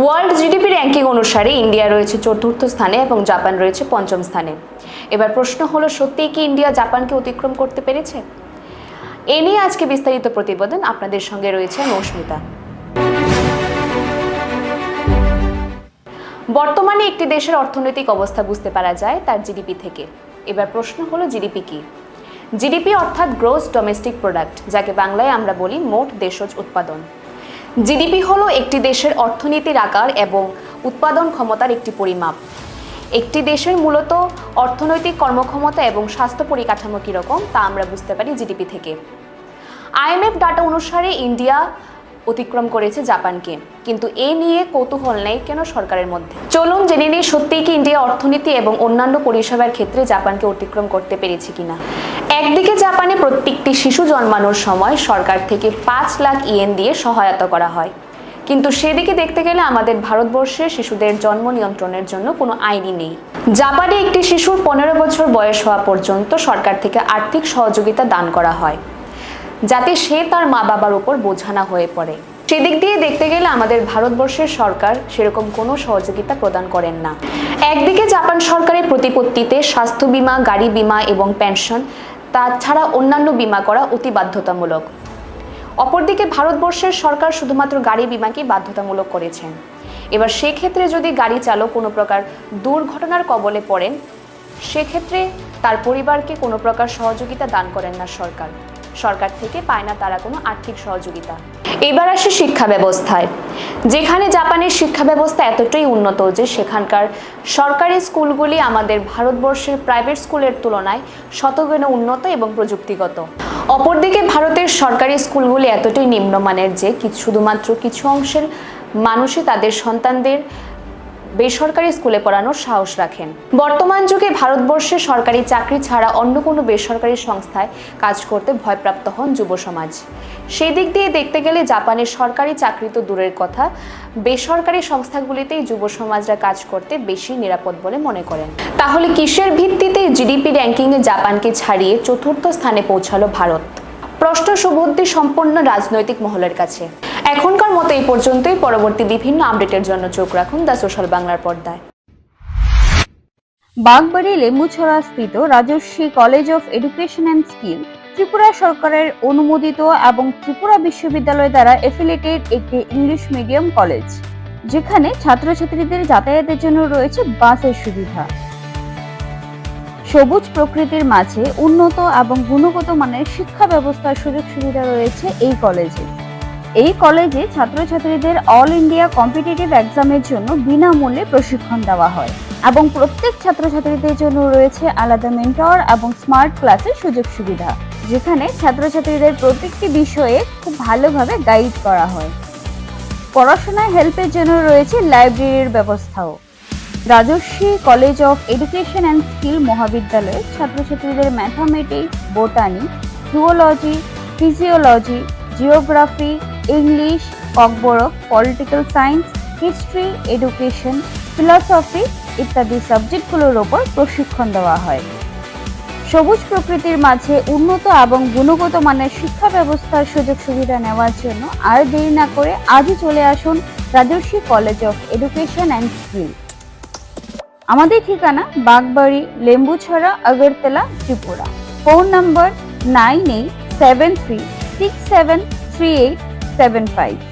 World GDP ranking অনুসারে India রয়েছে চতুর্থ স্থানে এবং জাপান রয়েছে পঞ্চম স্থানে। এবার প্রশ্ন হলো, সত্যিই কি ইন্ডিয়া জাপানকে অতিক্রম করতে পেরেছে? এ নিয়ে আজকে বিস্তারিত প্রতিবেদন আপনাদের সঙ্গে রয়েছে মৌস্মিতা বর্তমানে একটি দেশের অর্থনৈতিক অবস্থা বুঝতে পারা যায় তার জিডিপি থেকে। এবার প্রশ্ন হলো, জিডিপি কি? জিডিপি অর্থাৎ গ্রোস ডোমেস্টিক প্রোডাক্ট, যাকে বাংলায় আমরা বলি মোট দেশজ উৎপাদন। জিডিপি হলো একটি দেশের অর্থনীতির আকার এবং উৎপাদন ক্ষমতার একটি পরিমাপ। একটি দেশের মূলত অর্থনৈতিক কর্মক্ষমতা এবং স্বাস্থ্য পরিকাঠামো কীরকম তা আমরা বুঝতে পারি জিডিপি থেকে। আইএমএফ ডাটা অনুসারে ইন্ডিয়া অতিক্রম করেছে জাপানকে। কিন্তু এ নিয়ে কৌতূহল নেই কেন সরকারের মধ্যে? চলুন জেনে নিই সত্যিই কি ইন্ডিয়া অর্থনীতি এবং অন্যান্য পরিষেবার ক্ষেত্রে জাপানকে অতিক্রম করতে পেরেছে কিনা। একদিকে জাপানে প্রত্যেকটি শিশু জন্মানোর সময় সরকার থেকে পাঁচ লাখ ইয়েন দিয়ে সহায়তা করা হয়। কিন্তু সেদিকে দেখতে গেলে আমাদের ভারতবর্ষে শিশুদের জন্ম নিয়ন্ত্রণের জন্য কোনো আইনই নেই। জাপানে একটি শিশুর পনেরো বছর বয়স হওয়া পর্যন্ত সরকার থেকে আর্থিক সহযোগিতা দান করা হয়। যাতে সে তার মা বাবার উপর বোঝা না হয়ে পড়ে। সেদিক দিয়ে দেখতে গেলে আমাদের ভারতবর্ষের সরকার সেরকম কোনো সহযোগিতা প্রদান করেন না। একদিকে জাপান সরকারের প্রতিপত্তিতে স্বাস্থ্য বীমা, গাড়ি বিমা এবং পেনশন, তাছাড়া অন্যান্য বীমা করা অতি বাধ্যতামূলক। অপরদিকে ভারতবর্ষের সরকার শুধুমাত্র গাড়ি বিমাকেই বাধ্যতামূলক করেছেন। এবার সেক্ষেত্রে যদি গাড়ি চালক কোনো প্রকার দুর্ঘটনার কবলে পড়েন, সেক্ষেত্রে তার পরিবারকে কোনো প্রকার সহযোগিতা দান করেন না সরকার। সরকার থেকে পায় না তারা কোনো আর্থিক সহযোগিতা। এবার আসে শিক্ষা ব্যবস্থায়। যেখানে জাপানের শিক্ষা ব্যবস্থা এতটাই উন্নত যে সেখানকার সরকারি স্কুলগুলি আমাদের ভারতবর্ষের প্রাইভেট স্কুলের তুলনায় শতগুণে উন্নত এবং প্রযুক্তিগত। অপরদিকে ভারতের সরকারি স্কুলগুলি এতটাই নিম্নমানের যে শুধুমাত্র কিছু অংশের মানুষই তাদের সন্তানদের বেসরকারি স্কুলে পড়ানোর সাহস রাখেন। বর্তমান যুগে ভারতবর্ষে সরকারি চাকরি ছাড়া অন্য কোনো বেসরকারি সংস্থায় কাজ করতে ভয়প্রাপ্ত হন যুব সমাজ। সেই দিক দিয়ে দেখতে গেলে জাপানের সরকারি চাকরি তো দূরের কথা। বেসরকারি সংস্থাগুলিতেই যুব সমাজরা কাজ করতে বেশি নিরাপদ বলে মনে করেন। তাহলে কিসের ভিত্তিতে জিডিপি র্যাঙ্কিংয়ে জাপানকে ছাড়িয়ে চতুর্থ স্থানে পৌঁছালো ভারত? প্রশ্ন সুবুদ্ধি সম্পন্ন রাজনৈতিক মহলের কাছে। এখনকার মতো এই পর্যন্তই। পরবর্তী বিভিন্ন আপডেটের জন্য চোখ রাখুন দ্য সোশ্যাল বাংলার পর্দায়। বাগবাড়ি লেম্বুছড়া স্থিত Rajaswi college of education and skill, Tripura সরকারের অনুমোদিত এবং ত্রিপুরা বিশ্ববিদ্যালয় দ্বারা এফিলেটেড একটি ইংলিশ মিডিয়াম কলেজ, যেখানে ছাত্রছাত্রীদের যাতায়াতের জন্য রয়েছে বাসের সুবিধা। সবুজ প্রকৃতির মাঝে উন্নত এবং গুণগত মানের শিক্ষা ব্যবস্থার সুযোগ সুবিধা রয়েছে এই কলেজে। এই কলেজে ছাত্রছাত্রীদের অল ইন্ডিয়া কম্পিটিটিভ এক্সামের জন্য বিনামূল্যে প্রশিক্ষণ দেওয়া হয় এবং প্রত্যেক ছাত্রছাত্রীদের জন্য রয়েছে আলাদা মেন্টর এবং স্মার্ট ক্লাসের সুযোগ সুবিধা, যেখানে ছাত্রছাত্রীদের প্রত্যেকটি বিষয়ে খুব ভালোভাবে গাইড করা হয়। পড়াশোনায় হেল্পের জন্য রয়েছে লাইব্রেরির ব্যবস্থাও। Rajaswi college of education and skill মহাবিদ্যালয়ে ছাত্রছাত্রীদের mathematics, botany, zoology, physiology, geography English Kokborok political science history education philosophy ইত্যাদি সাবজেক্টগুলোর ওপর প্রশিক্ষণ দেওয়া হয়। সবুজ প্রকৃতির মাঝে উন্নত এবং গুণগত মানের শিক্ষা ব্যবস্থার সুযোগ সুবিধা নেওয়ার জন্য আর দেরি না করে আজই চলে আসুন Rajaswi college of education and skill আমাদের ঠিকানা Bagbari, Lembuchhara, Agartala, Tripura. Phone number nine eight seven three six seven three eight seven five